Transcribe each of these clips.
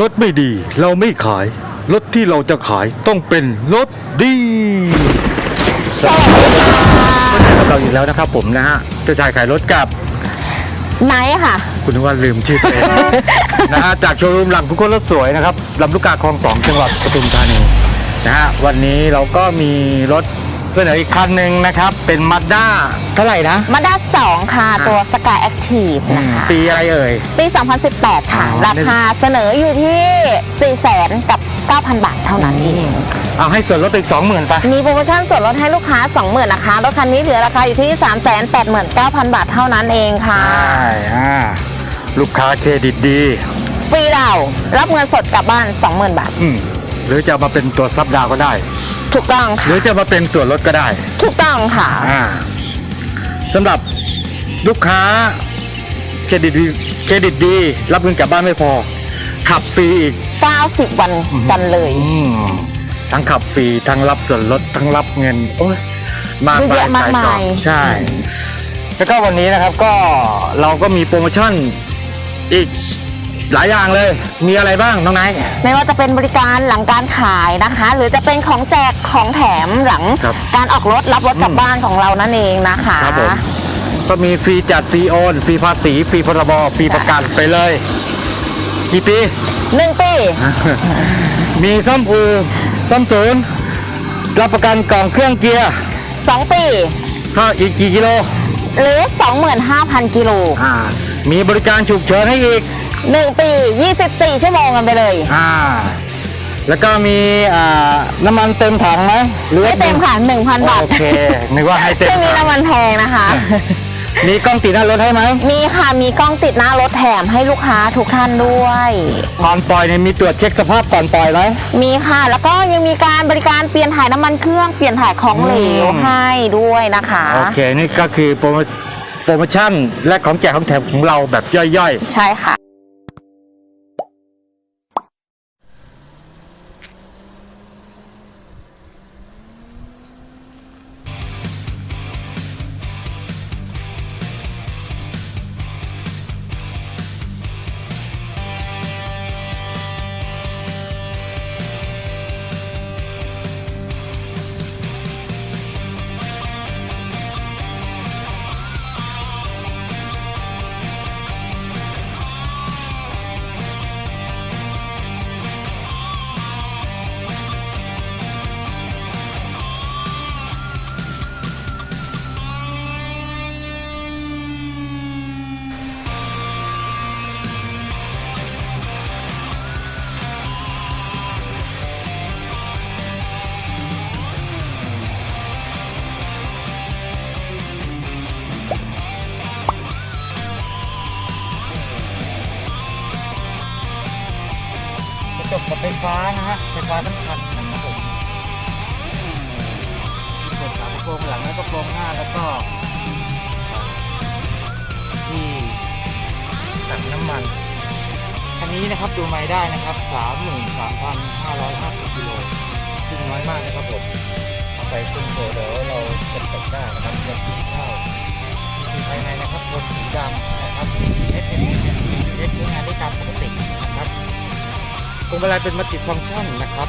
รถไม่ดีเราไม่ขาย รถที่เราจะขายต้องเป็นรถดีสวัสดีค่ะกับเราอีกแล้วนะครับผมนะฮะเจ้าชายขายรถกับไนท์ค่ะ คุณนึกว่าลืมชื่อตัวเอง นะฮะจากโชว์รูมหลังคุณคนรถสวยนะครับลำลูกกาคลองสองจังหวัดปทุมธานีนะฮะวันนี้เราก็มีรถ เพื่อนอีกคันหนึ่งนะครับ เป็นมาด้าเท่าไหร่นะ มาด้า2ค่ะ ตัว Sky Active นะคะ ปีอะไรเอ่ย ปี 2018 ค่ะ อ๋อ ราคาเสนออยู่ที่ 4 0 0 0 0กับ 9,000 บาทเท่านั้นเอง เอาให้ส่วนลดไปอีกสองหมื่นไปมีโปรโมชั่นส่วนลดให้ลูกค้า 20,000นะคะ รถคันนี้เหลือราคาอยู่ที่ 389,000 บาทเท่านั้นเองค่ะใช่อ่าลูกค้าเครดิตดี ฟรีดาวน์รับเงินสดกลับบ้าน 20,000 บาท อืมหรือจะเอามาเป็นตัวซับดาวก็ได้ ถูกต้องหค่ะรือจะมาเป็นส่วนลดก็ได้ถูกต้องค่ะ อ่าสำหรับลูกค้าเครดิตดีเครดิตดีรับเงินกลับบ้านไม่พอ ขับฟรีอีก 90 วันกันเลย อืมทั้งขับฟรีทั้งรับส่วนลดทั้งรับเงิน โอ้ยมากเยอะแยะมากมายหลกล่องใช่ แล้วก็วันนี้นะครับก็เราก็มีโปรโมชั่นอีก หลายอย่างเลย มีอะไรบ้างน้องไนท์ ไม่ว่าจะเป็นบริการหลังการขายนะคะ หรือจะเป็นของแจกของแถมหลังครับการออกรถรับรถกลับอืมบ้านของเรานั่นเองนะคะ ครับผม ก็มีฟรีจัดฟรีโอนฟรีภาษีฟรีพรบฟรีประกันไปเลย กี่ปี หนึ่งปีมีซ่อมอูซ่อมศูนย์รับประกันกล่องเครื่องเกียร์สองปี ถ้าอีกกี่กิโล หรือ 25,000 กิโล อ่ามีบริการฉุกเฉินให้อีกหนึ่งปี 24 ชั่วโมงกันไปเลย อ่า แล้วก็มีอ่าน้ำมันเต็มถังไหมหรือว่าไม่เต็มค่ะ 1,000 บาทโอเคนึกว่าให้เต็มช่วงนี้ถัง น้ำมันแพงนะคะ มีกล้องติดหน้ารถให้ไหมมีค่ะมีกล้องติดหน้ารถแถมให้ลูกค้าทุกท่านด้วย ก่อนปล่อยเนี่ยมีตรวจเช็คสภาพก่อนปล่อยไหมมีค่ะ แล้วก็ยังมีการบริการเปลี่ยนถ่ายน้ำมันเครื่องเปลี่ยนถ่ายของเหลวอืมให้ด้วยนะคะ โอเค นี่ก็คือโปรโมโปรโมชั่นและของแจกของแถมของเราแบบย่อยใช่ค่ะ ระจกกับไฟฟ้านะฮะไฟฟ้าทั้งคันนะครับผมเปิดฝากระโปรงหลังแล้วก็กระโปรงหน้าแล้วก็ที่ตักน้ำมันคันนี้นะครับดูไม่ได้นะครับ 33,550กิโลซึ่งน้อยมากนะครับผมเอาไปขึ้นโซเดี๋ยวเราจะตกได้นะครับจะกินข้าวนี่ภายในนะครับโทนสีดำนะครับสี S M S M S ใช้งานได้ตามปกตินะครับ พวงมาลัยเป็นมัลติฟังก์ชันนะครับ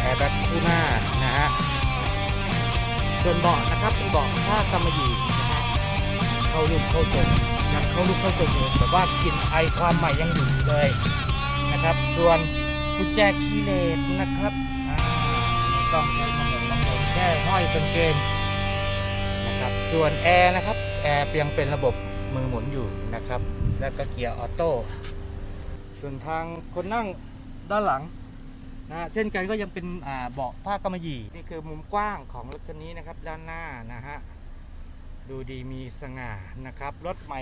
แอร์แบ็กคู่หน้านะฮะส่วนเบาะนะครับเป็นเบาะผ้ากำมะหยี่นะฮะเข้ารูปเข้าทรงยังเข้ารูปเข้าทรงอยู่แต่ว่ากลิ่นไอความใหม่ยังอยู่เลยนะครับ ส่วนกุญแจคีย์เลสนะครับต้องใช้มันน้ำมันแค่ห้อยกางเกงนะครับส่วนแอร์นะครับแอร์ยังเป็นระบบมือหมุนอยู่นะครับ แล้วก็เกียร์ออโต้ส่วนทางคนนั่ง ด้านหลังนะฮะเช่นกันก็ยังเป็นอ่าเบาะผ้ากำมะหยี่นี่คือมุมกว้างของรถคันนี้นะครับ ด้านหน้านะฮะดูดีมีสง่านะครับรถใหม่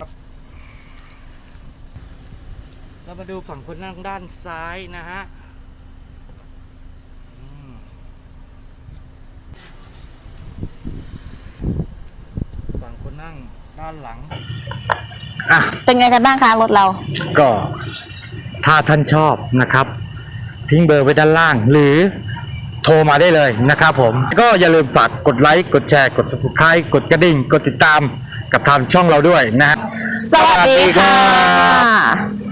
เรามาดูฝั่งคนนั่งด้านซ้ายนะฮะอืมฝั่งคนนั่งด้านหลังอะเป็นไงกันบ้างคะรถเรา ก็ถ้าท่านชอบนะครับ ทิ้งเบอร์ไว้ด้านล่าง หรือโทรมาได้เลยนะครับผม ก็อย่าลืมฝากกดไลค์กดแชร์กด subscribe กดกระดิ่ง กดติดตามกับทางช่องเราด้วยนะฮะ สวัสดีค่ะสวัสดีครับ